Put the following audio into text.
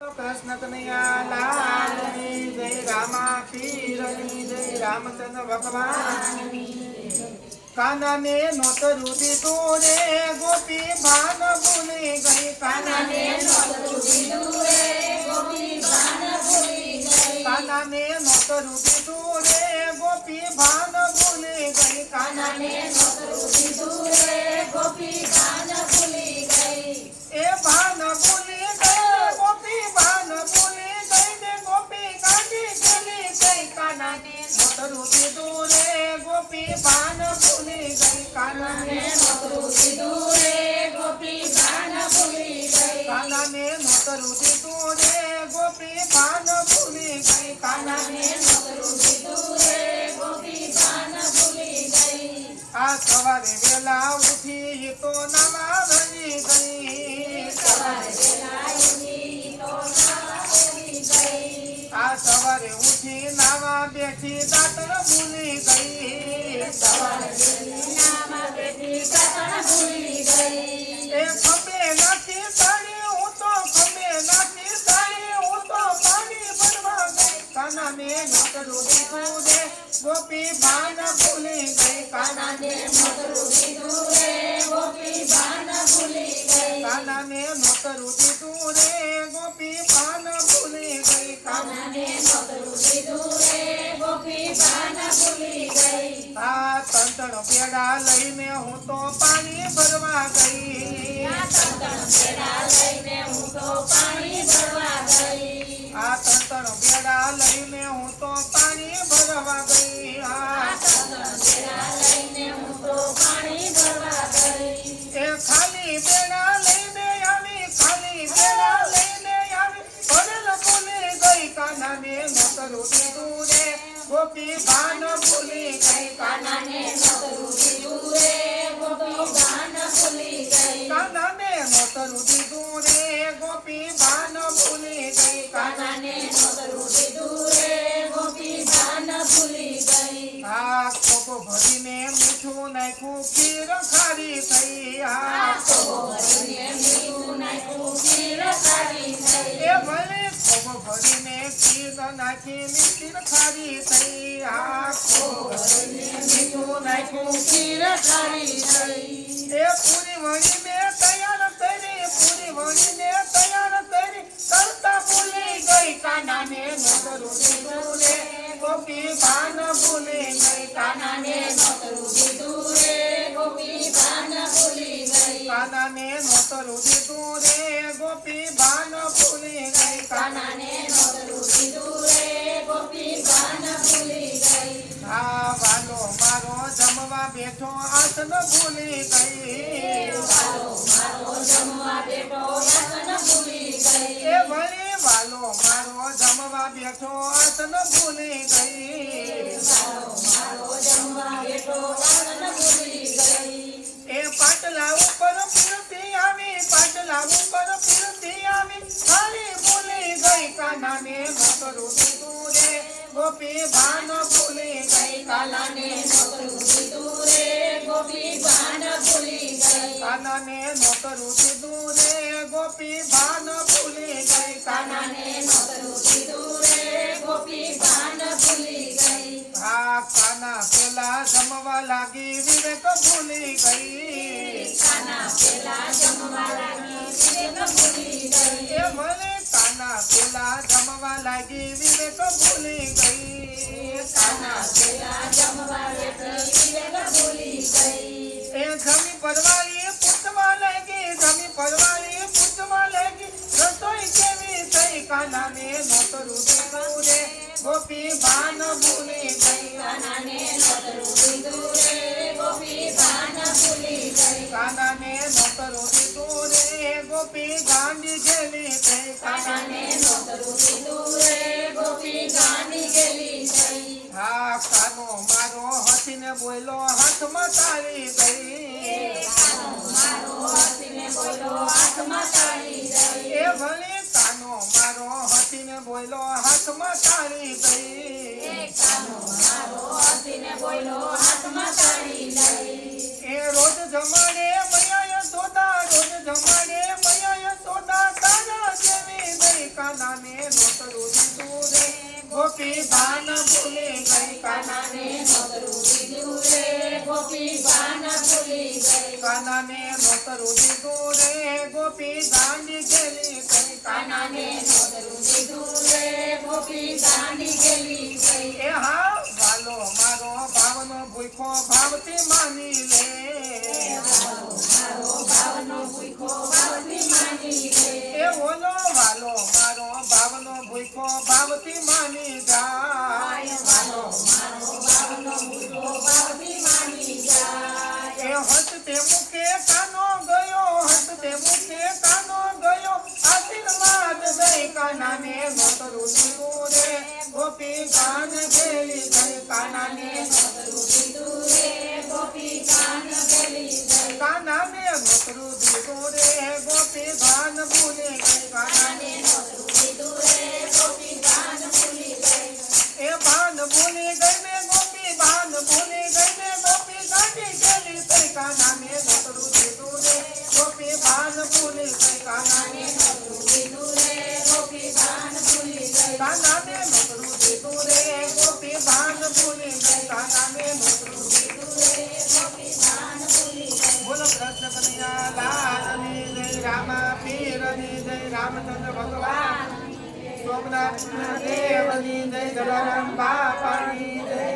કૃષ્ણ કનૈયા લાલની જય, રામા પીરની જય, રામચંદ્ર ભગવાન કાનાને નોતરું દીધું રે ગોપી ભાન ભૂલી ગઈ કાનાને ગોપી ભાન ભૂલી ગઈ કાનાને નોતરું દીધું રે ગોપી ભાન ભૂલી ગઈ કાનાને નોતરું દીધું રે ગોપી ભાન ભૂલી ગઈ કાનાને નોતરું દીધું રે ગોપી ભાન ભૂલી ગઈ આ સવારે વેલા ઉઠી તો આ સવારે ઉઠી નાવા બેઠી દાતણ ભૂલી ગઈ. સવારે વેલી બેઠી કથણ ભૂલી ગઈ. એ ખંભે નથી સાડી હું તો ખંભે નાખી સાડી હું તો પાણી ભરવા ગઈ. કાનાને નોતરું દીધું રે ગોપી ભાન ભૂલી ગઈ. કાના નોતરું દીધું રે ગોપી ભાન ભૂલી ગઈ. કાનાને નોતરું દીધું રે ગોપી તંતણ પેડા લઈને હું તો પાણી ભરવા ગઈ. આ તંતણ પેડા લઈને હું તો તંતણ પેડા ગોપી ભાન ભૂલી ગઈ. કાનાને નોતરું દીધું રે ગોપી ભાન ભૂલી ગઈ. કાનાને નોતરું દીધું રે ગોપી ભાન ભૂલી ગઈ. કાનાને નોતરું દીધું રે ગોપી ભાન ભૂલી ગઈ. આ કોકો ભરીને મીઠું નાખ્યું ખીર ખારી થઈ આ. નાખી ખીર ખારી થઈ આ કોકો ભરીને મીઠું નાખ્યું ખીર ખારી થઈ એ પૂરી વણીને તૈયાર કરી પૂરી વણીને તૈયાર કરી કરતા ભૂલી ગઈ કાનાને નગરું દીધું રે ગોપી ભાન ભૂલી ગઈ કાનાને નોતરું દીધું રે ગોપી ભાન ભૂલી ગઈ કાનાને નોતરું દીધું રે, ગોપી ભાન ભૂલી ગઈ. કાનાને વાલો મારો જમવા બેઠો આસન ભૂલી ગઈ. વાલો મારો જમવા બેઠો આસન ભૂલી ગઈ. એ વળી વાલો મારો જમવા બેઠો આસન ભૂલી ગઈ. વાલો મારો જમવા બેઠો આસન ભૂલી ગઈ. એ પાટલા ઉપર પીરતી આવી પાટલા ઉપર પીરતી આવી ખાલી ભૂલી ગઈ કાનાને નોતરું દીધું રે ગોપી ભાન ભૂલી ગઈ કાનાને નોતરું દીધું રે, ગોપી ભાન ભૂલી ગઈ કાનાને નોતરું દીધું રે, ગોપી ભાન ભૂલી ગઈ કાનાને નોતરું દીધું રે, ગોપી ભાન ભૂલી ગઈ આ કાના પેલા જમવા લાગી વિવેક ભૂલી ગઈ કાના પેલા જમવા લાગી વિવેક ભૂલી ગઈ એ મને કાના પેલા જમવા લાગી વિવેક ભૂલી ગઈ. કાના એ જમી પરવાળી પૂછવા લાગી જમી પરવાળી પૂછવા લાગી. રસોઈ કેવી થઈ? કાના મે નોતરું દીધું રે ગોપી ભાન ભૂલી ગઈ કાના કાનાને નોતરું દીધું રે. ગોપી ભાન ભૂલી ગઈ. કાના કાનાને નોતરું દીધું રે. ગોપી ગાંડી જેવી થઈ. કાનાને કાનાને બોલો હાથમાં તાળી ગઈ કાનો એ ભલે કાનો મારો હસીને બોલો હાથમાં તાળી ગઈ કાનો એ રોજ જમાડે મૈયા સોદા, રોજ જમાડે મૈયા સોદા તારા જેવી ગઈ દીધું રે ગોપી ભાન ભૂલી ગઈ કાનાને નોતરું દીધું રે ગોપી ભાન ભૂલી ગઈ કાનાને નોતરું દીધું રે ગોપી દાંડી ગેલી કઈ કાનાને નોતરું દીધું રે ગોપી દાંડી ગેલી ગઈ એ હા વાલો મારો ભાવનો ભૂખો ભાવથી માની લે ભાવથી માની જાય. એ હસતે મુખે કાનો ગયો હસતે મુખે કાનો ગયો. આશીર્વાદ દઈ કાનાને નોતરું દીધું રે. ગોપી ગાન ગેલી ગઈ કાનાને નોતરું દીધું રે ગોપી કાન ગેલી ગઈ કાનાને નોતરું દીધું રે. ગોપી ભાન ભૂલે કાના કાને નોતરું રામચંદ્ર ભગવાન સોમનાથ દેવની જય જલારામ બાપાની જય.